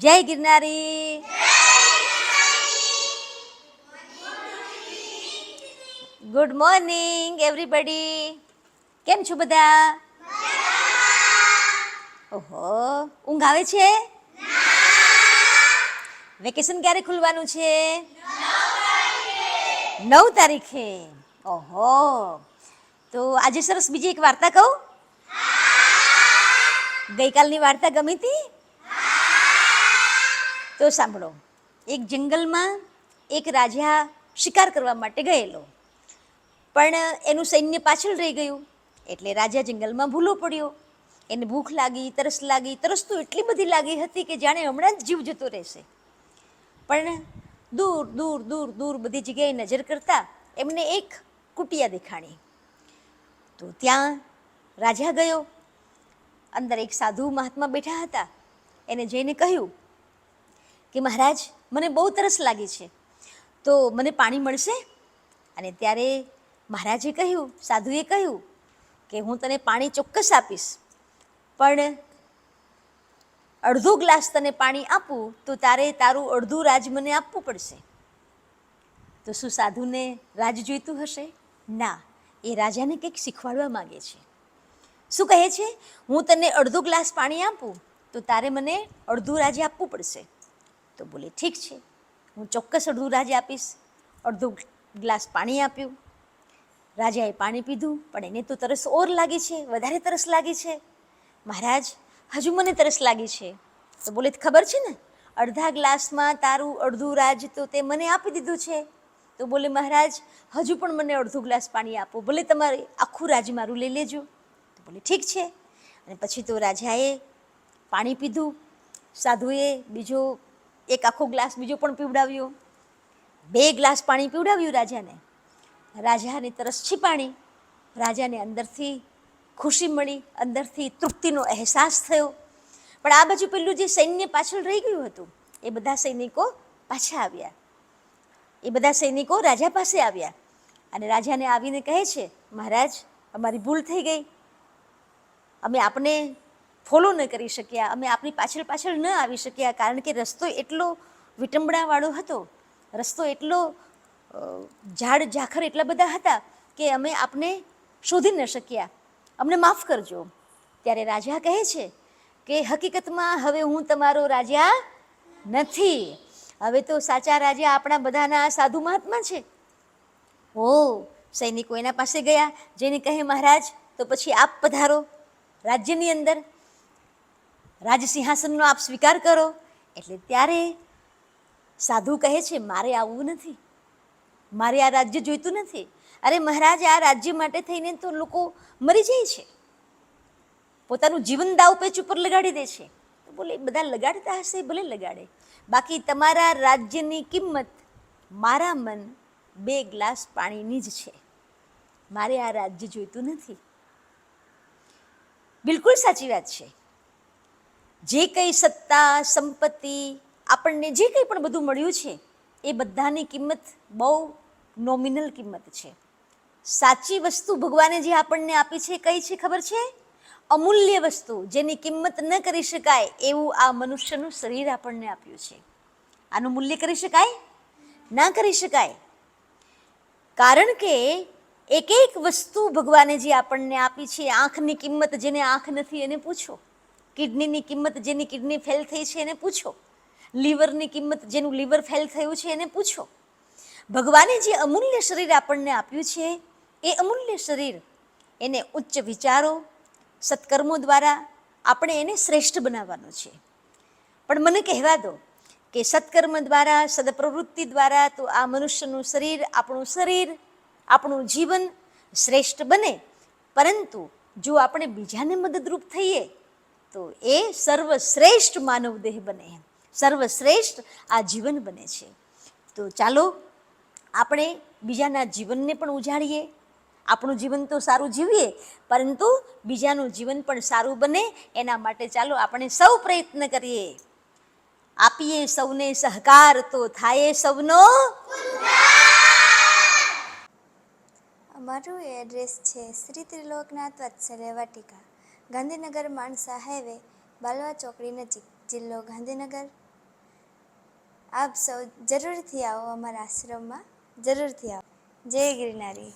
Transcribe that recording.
જય ગિરનારી. Good morning everybody કેમ છો બધા? ઓહો, ઊંઘ આવે છે? વેકેશન ક્યારે ખુલવાનું છે? નવ તારીખે. ઓહો. તો આજે સરસ બીજી એક વાર્તા કહું? ગઈકાલની વાર્તા ગમી હતી? તો સાંભળો. એક જંગલમાં એક રાજા શિકાર કરવા માટે ગયેલો. પણ એનું સૈન્ય પાછળ રહી ગયું. એટલે રાજા જંગલમાં ભૂલો પડ્યો. એને ભૂખ લાગી, તરસ લાગી, તરસ તો એટલી બધી લાગી હતી કે જાણે હમણાં જ જીવ જતો રહેશે. પણ દૂર દૂર દૂર દૂર બધી જગ્યાએ નજર કરતા એમને એક કુટિયા દેખાણી. તો ત્યાં રાજા ગયો. અંદર એક સાધુ મહાત્મા બેઠા હતા. એને જઈને કહ્યું કે મહારાજ, મને બહુ તરસ લાગી છે. તો મને પાણી મળશે? અને ત્યારે મહારાજે કહ્યું, સાધુએ કહ્યું કે હું તને પાણી ચોક્કસ આપીશ. પણ અડધો ગ્લાસ તને પાણી આપું, તો તારે તારું અડધું રાજ મને આપવું પડશે. તો શું સાધુને રાજ જોઈતું હશે? ના, એ રાજાને કંઈક શીખવાડવા માગે છે. શું કહે છે? હું તને અડધો ગ્લાસ પાણી આપું, તો તારે મને અડધું રાજ આપવું પડશે. તો બોલે, ઠીક છે, હું ચોક્કસ અડધું રાજ આપીશ. અડધો ગ્લાસ પાણી આપ્યું. રાજાએ પાણી પીધું, પણ એને તો તરસ ઓર લાગી છે, વધારે તરસ લાગી છે. મહારાજ, હજુ મને તરસ લાગી છે. તો બોલે ખબર છે ને, અડધા ગ્લાસમાં તારું અડધું રાજ તો તે મને આપી દીધું છે. તો બોલે, મહારાજ, હજુ પણ મને અડધું ગ્લાસ પાણી આપો, ભલે તમારે આખું રાજ મારું લઈ લેજો. તો બોલે, ઠીક છે. અને પછી તો રાજાએ પાણી પીધું, સાધુએ બીજો એક આખો ગ્લાસ બીજો પણ પીવડાવ્યો. બે ગ્લાસ પાણી પીવડાવ્યું રાજાને. રાજાની તરસ છીપાણી. રાજાને અંદરથી ખુશી મળી, અંદરથી તૃપ્તિનો અહેસાસ થયો. પણ આ બાજુ પેલું જે સૈન્ય પાછળ રહી ગયું હતું, એ બધા સૈનિકો પાછા આવ્યા. એ બધા સૈનિકો રાજા પાસે આવ્યા અને રાજાને આવીને કહે છે, મહારાજ, અમારી ભૂલ થઈ ગઈ. અમે આપને ફોલો ન કરી શક્યા, અમે આપણી પાછળ પાછળ ન આવી શક્યા, કારણ કે રસ્તો એટલો વિટંબણાવાળો હતો, રસ્તો એટલો ઝાડ ઝાખર એટલા બધા હતા કે અમે આપને શોધી ન શક્યા. અમને માફ કરજો. ત્યારે રાજા કહે છે કે હકીકતમાં હવે હું તમારો રાજા નથી. હવે તો સાચા રાજા આપણા બધાના સાધુ મહાત્મા છે. ઓ, સૈનિકો એના પાસે ગયા, જેને કહે મહારાજ, તો પછી આપ પધારો. રાજ્યની અંદર રાજ સિંહાસનનો આપ સ્વીકાર કરો. એટલે ત્યારે સાધુ કહે છે, મારે આવવું નથી. મારે આ રાજ્ય જોઈતું નથી. અરે મહારાજ, આ રાજ્ય માટે થઈને તો લોકો મરી જાય છે. પોતાનું જીવન દાવ પેચ ઉપર લગાડી દે છે. તો બોલે, બધા લગાડતા હશે, ભલે લગાડે. બાકી તમારા રાજ્યની કિંમત મારા મન બે ગ્લાસ પાણીની જ છે. મારે આ રાજ્ય જોઈતું નથી. બિલકુલ સાચી વાત છે. જે કંઈ સત્તા, સંપત્તિ આપણને જે કંઈ પણ બધું મળ્યું છે, એ બધાની કિંમત બહુ નોમિનલ કિંમત છે. સાચી વસ્તુ ભગવાને જે આપણને આપી છે, કઈ છે ખબર છે? અમૂલ્ય વસ્તુ જેની કિંમત ન કરી શકાય એવું આ મનુષ્યનું શરીર આપણને આપ્યું છે. આનું મૂલ્ય કરી શકાય? ના કરી શકાય. કારણ કે એક એક વસ્તુ ભગવાને જે આપણને આપી છે, આંખની કિંમત જેને આંખ નથી એને પૂછો. કિડનીની કિંમત જેની કિડની ફેલ થઈ છે એને પૂછો. લીવરની કિંમત જેનું લીવર ફેલ થયું છે એને પૂછો. ભગવાને જે અમૂલ્ય શરીર આપણને આપ્યું છે, એ અમૂલ્ય શરીર એને ઉચ્ચ વિચારો, સત્કર્મો દ્વારા આપણે એને શ્રેષ્ઠ બનાવવાનું છે. પણ મને કહેવા દો કે સત્કર્મ દ્વારા, સદપ્રવૃત્તિ દ્વારા તો આ મનુષ્યનું શરીર, આપણું શરીર, આપણું જીવન શ્રેષ્ઠ બને. પરંતુ જો આપણે બીજાને મદદરૂપ થઈએ તો એ સર્વશ્રેષ્ઠ માનવ દેહ બને સર્વશ્રેષ્ઠ આ જીવન બને છે. તો ચાલો આપણે બીજાના જીવનને પણ ઉજાડીએ આપણું જીવન તો સારું જીવીએ, પરંતુ બીજાનું જીવન પણ સારું બને. એના માટે ચાલો આપણે સૌ પ્રયત્ન કરીએ. આપીએ સૌને સહકાર તો થાય સૌનો. અમારું એડ્રેસ છે શ્રી ત્રિલોકનાથ વત્સલ્ય વાટિકા. ગાંધીનગર માણસા હાઈવે, બાલવા ચોકડી નજીક, જિલ્લો ગાંધીનગર. આપ સૌ જરૂરથી આવો અમારા આશ્રમમાં, જરૂરથી આવો. જય ગિરનારી.